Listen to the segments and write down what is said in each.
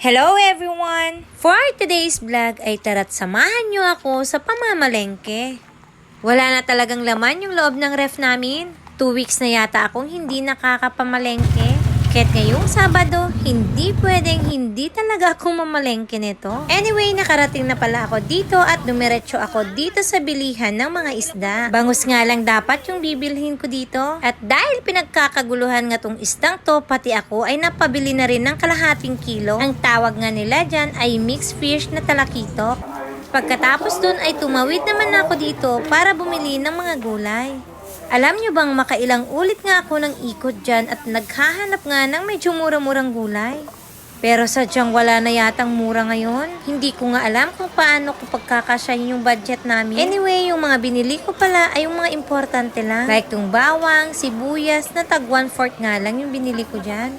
Hello everyone! For today's vlog ay tara't samahan niyo ako sa pamamalengke. Wala na talagang laman yung loob ng ref namin. Two weeks na yata akong hindi nakakapamalengke. Kaya't ngayong Sabado, hindi pwedeng hindi talaga ako mamalengke nito. Anyway, nakarating na pala ako dito at dumiretso ako dito sa bilihan ng mga isda. Bangus nga lang dapat yung bibilhin ko dito. At dahil pinagkakaguluhan nga tong isdang to, pati ako ay napabili na rin ng kalahating kilo. Ang tawag nga nila dyan ay mixed fish na talakitok. Pagkatapos dun ay tumawid naman ako dito para bumili ng mga gulay. Alam nyo bang makailang ulit nga ako ng ikot dyan at naghahanap nga ng medyo mura-murang gulay? Pero sadyang wala na yatang mura ngayon. Hindi ko nga alam kung paano ko pagkakasyahin yung budget namin. Anyway, yung mga binili ko pala ay yung mga importante lang. Like tong bawang, sibuyas, na tag 1 fourth nga lang yung binili ko dyan.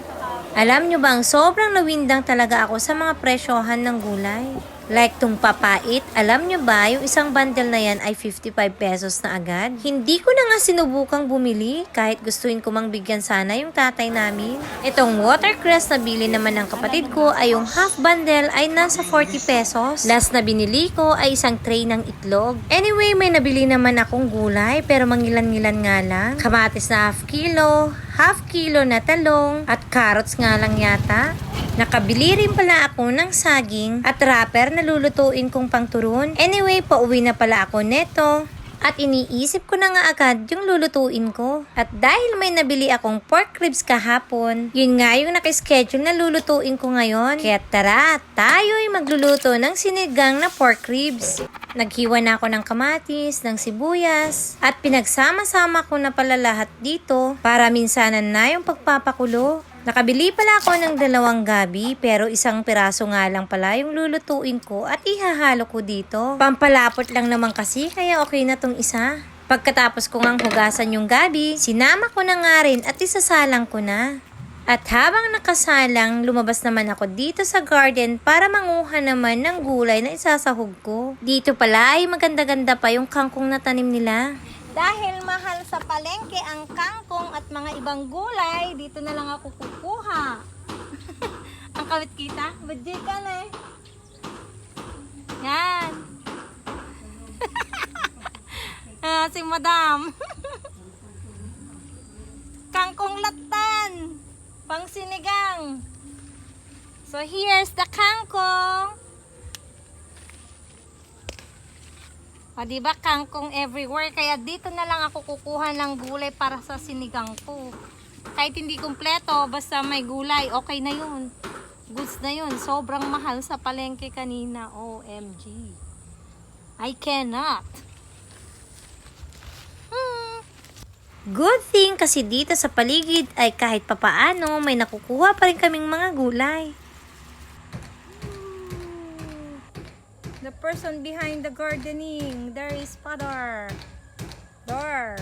Alam nyo bang sobrang nawindang talaga ako sa mga presyohan ng gulay? Like tong papait, alam nyo ba yung isang bundle na yan ay 55 pesos na agad? Hindi ko na nga sinubukang bumili kahit gustuin ko mang bigyan sana yung tatay namin. Itong watercress na bili naman ng kapatid ko ay yung half bundle ay nasa 40 pesos. Last na binili ko ay isang tray ng itlog. Anyway, may nabili naman akong gulay pero mangilan-ngilan nga lang. Kamatis na half kilo, half kilo na talong at carrots nga lang yata. Nakabili rin pala ako ng saging at wrapper na lulutuin kong pangturun. Anyway, pauwi na pala ako neto. At iniisip ko na nga agad yung lulutuin ko. At dahil may nabili akong pork ribs kahapon, yun nga yung nakischedule na lulutuin ko ngayon. Kaya tara, tayo'y magluluto ng sinigang na pork ribs. Naghiwa na ako ng kamatis, ng sibuyas, at pinagsama-sama ko na pala lahat dito para minsanan na yung pagpapakulo. Nakabili pala ako ng dalawang gabi pero isang piraso nga lang pala yung lulutuin ko at ihahalo ko dito. Pampalapot lang naman kasi kaya okay na tong isa. Pagkatapos ko ngang hugasan yung gabi, sinama ko na nga rin at isasalang ko na. At habang nakasalang, lumabas naman ako dito sa garden para manguha naman ng gulay na isasahog ko. Dito pala ay maganda-ganda pa yung kangkong na tanim nila. Dahil mahal sa palengke ang kangkong at mga ibang gulay, dito na lang ako kukuha. ang kawit kita? Budget ka na eh. Yan. ah, si madam. kangkong latan. Pang sinigang. So here's the kangkong. O, di kangkong everywhere? Kaya dito na lang ako kukuha ng gulay para sa sinigang ko. Kahit hindi kumpleto, basta may gulay, okay na yun. Goods na yun. Sobrang mahal sa palengke kanina. OMG. I cannot. Hmm. Good thing kasi dito sa paligid ay kahit papaano may nakukuha pa rin kaming mga gulay. The person behind the gardening. There is father. Door.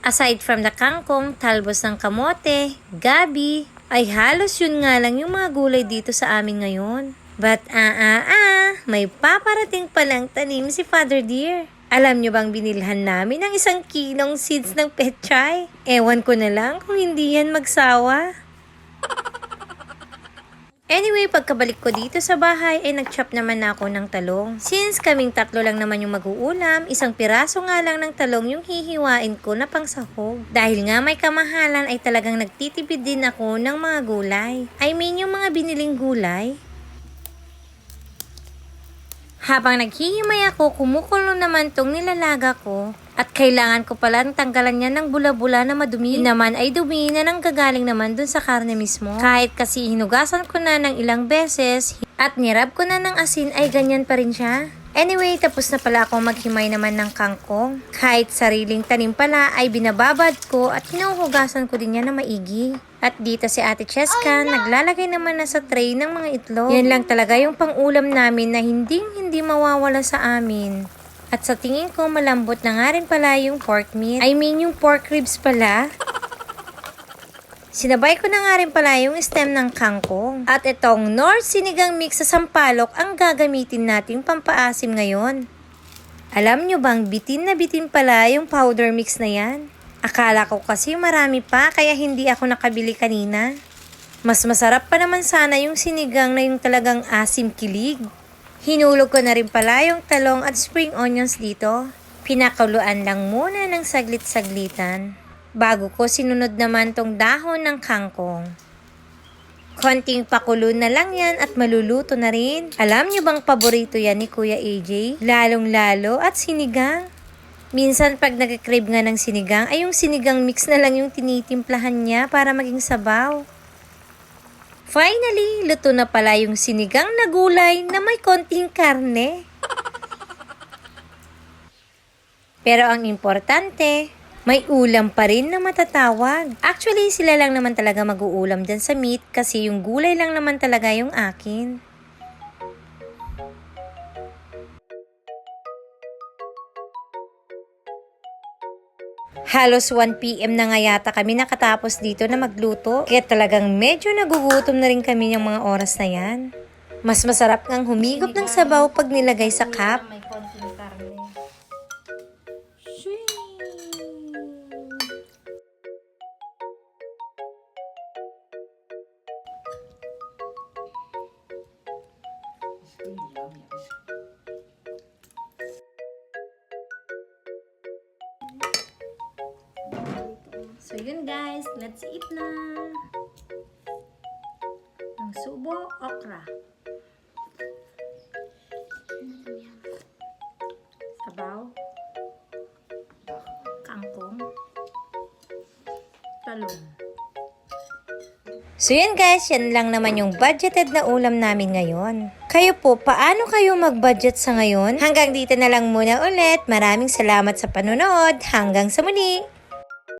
Aside from the kangkong, talbos ng kamote, gabi, ay halos yun nga lang yung mga gulay dito sa amin ngayon. But ah ah ah, may paparating palang tanim si Father Dear. Alam nyo bang binilhan namin ng isang kilong seeds ng petchay? Ewan ko na lang kung hindi yan magsawa. Anyway, pagkabalik ko dito sa bahay ay nag-chop naman na ako ng talong. Since kaming tatlo lang naman yung mag-uulam, isang piraso nga lang ng talong yung hihiwain ko na pangsahog. Dahil nga may kamahalan ay talagang nagtitipid din ako ng mga gulay. I mean yung mga biniling gulay. Habang naghihimay ako, kumukulo naman tong nilalaga ko. At kailangan ko pala tanggalan niya ng bula-bula na madumi. Naman ay dumi na nang gagaling naman dun sa karne mismo. Kahit kasi hinugasan ko na ng ilang beses at nirab ko na ng asin ay ganyan pa rin siya. Anyway, tapos na pala akong maghimay naman ng kangkong. Kahit sariling tanim pala ay binababad ko at hinuhugasan ko din yan na maigi. At dito si Ate Cheska, naglalagay naman na sa tray ng mga itlog. Yan lang talaga yung pangulam namin na hindi hindi mawawala sa amin. At sa tingin ko, malambot na nga rin pala yung pork meat. I mean, yung pork ribs pala. Sinabay ko na nga rin pala yung stem ng kangkong. At itong North Sinigang Mix sa Sampalok ang gagamitin nating pampaasim ngayon. Alam nyo bang bitin na bitin pala yung powder mix na yan? Akala ko kasi marami pa kaya hindi ako nakabili kanina. Mas masarap pa naman sana yung sinigang na yung talagang asim kilig. Hinulog ko na rin pala yung talong at spring onions dito. Pinakuluan lang muna ng saglit-saglitan. Bago ko sinunod naman tong dahon ng kangkong. Konting pakulo na lang yan at maluluto na rin. Alam niyo bang paborito yan ni Kuya AJ? Lalong-lalo at sinigang. Minsan pag nagkikrave nga ng sinigang, ay yung sinigang mix na lang yung tinitimplahan niya para maging sabaw. Finally, luto na pala yung sinigang na gulay na may konting karne. Pero ang importante, may ulam pa rin na matatawag. Actually, sila lang naman talaga mag-uulam dyan sa meat kasi yung gulay lang naman talaga yung akin. Halos 1pm na nga yata kami nakatapos dito na magluto. Kaya talagang medyo nagugutom na rin kami yung mga oras na yan. Mas masarap ngang humigop ng sabaw pag nilagay sa cup. So yun guys, let's eat na. Ang subo okra. Sabaw. Kangkong. Talong. So yun guys, yan lang naman yung budgeted na ulam namin ngayon. Kayo po, paano kayo mag-budget sa ngayon? Hanggang dito na lang muna ulit. Maraming salamat sa panonood. Hanggang sa muli!